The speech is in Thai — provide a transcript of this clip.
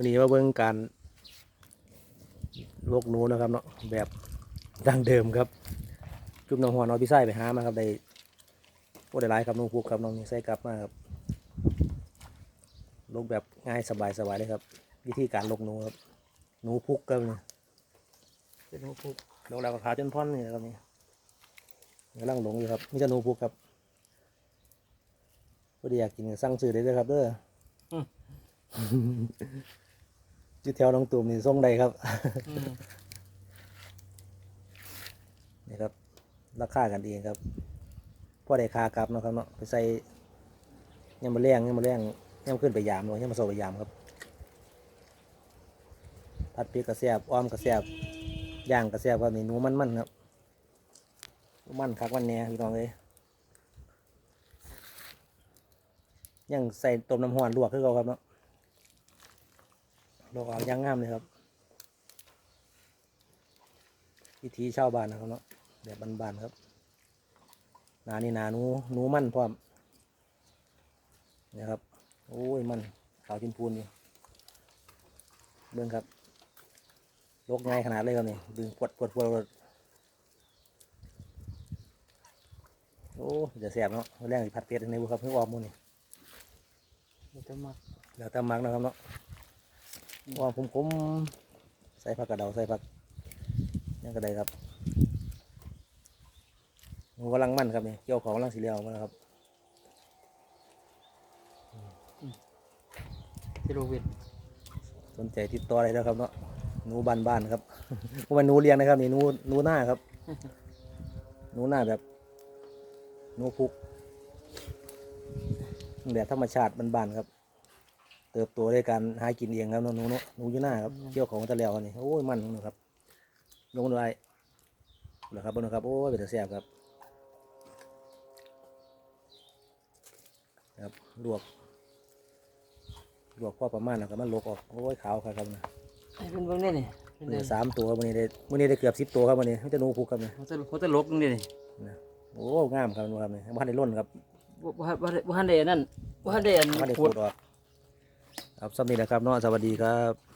วันนี้มาเบิ่งการลวกหนูนะครับเนาะแบบดั้งเดิมครับ จุ่มน้ำหัวน้อยพี่ไส้ไปหามาครับได้โอ้ได้หลายครับหนูพุกครับน้องนี่ใส่กลับมาครับลกแบบง่ายสบายสบายเลยครับ วิธีการลกหนูครับหนูพุกครับนี่ยเป็นหนูพุกลงแล้วก็ขาจนพ่อนนี่ครับนี่กำลังหลงอยู่ครับนี่จะหนูพุกครับพอดีอยากกินสั่งซื้อได้เลยครับเด้อ จุดแถวน้องตุ่มนี่ส่งได้ครับนี่ครับราคากันเองครับพ่อได้คากลับเนาะครับเนาะไปใส่ยังมาแรงยังมาแรงยังมาขึ้นไปยามเนาะยังมาโซไปยามครับผัดพริกกระเสียบอ้อมกระเสียบย่างกระเสียบครับนี่หนูมันมันๆครับหนูมันคักมันแหน่พี่น้องเลยยังใส่ต้มน้ำห้อนลวกคือเขาครับเนาะ ลวกเอาย่างงามเลยครับวิธีชาวบ้านนะครับเนาะแบบบ้านๆครับหนานี่หนาหนูหนูมันพร้อมนี่ครับโอ้ยมันขาวจิ้มพูนอยู่เบิ่งครับลกง่ายขนาดเลยครับนี่ดึงปวดปวดปวดปวดโอ้จะแสบเนาะแรงสิผัดเป็ดในบุครับเพิ่งออกหมูนี่เราจะมักเดี๋ยวตามมักนะครับเนาะ ว่าผมผมใส่ผักกระเดาใส่ผักยังกระไดครับหนูกำลังมั่นครับนี่เกี่ยวของกำลังสีเหลียวมาแล้วครับที่โรเวนสนใจติดต่ออะไรแล้วครับเนาะหนูบ้านบ้านๆครับพวกมันหนูเลี้ยงนะครับนี่หนูหนูหน้าครับหนูหน้าแบบหนูพุกแบบธรรมชาติบ้านๆครับเติบโตด้วยการหากินเองครับหนูหนูหนูอยู่หน้าครับเกี่ยวของตะแล้วนี่โอ้ยมันนะครับลงด้วยเหรอครับเบนนะครับโอ้ยเป็นตะแซ่บครับครับลวกลวกพอประมาณแล้วก็มันลวกออกโอ้ยขาวครับครับนะไอ้เป็นเบิ่งได้นี่เป็นมื้อเดือนี้สามตัวมื้อนี้ได้มื้อนี้ได้เกือบสิบตัวครับมื้อนี้มันจะหนูพุกครับนี่เขาจะเขาจะลกนี่นี่นะโอ้งามครับหนูครับนี่บ้านได้ล้นครับบ่บ่บ่บ่ทันได้อันนั่นบ่ทันได้อันบ้านได้ขขูวดดออก ครับสำนีนะครับเนาะสวัสดีครับ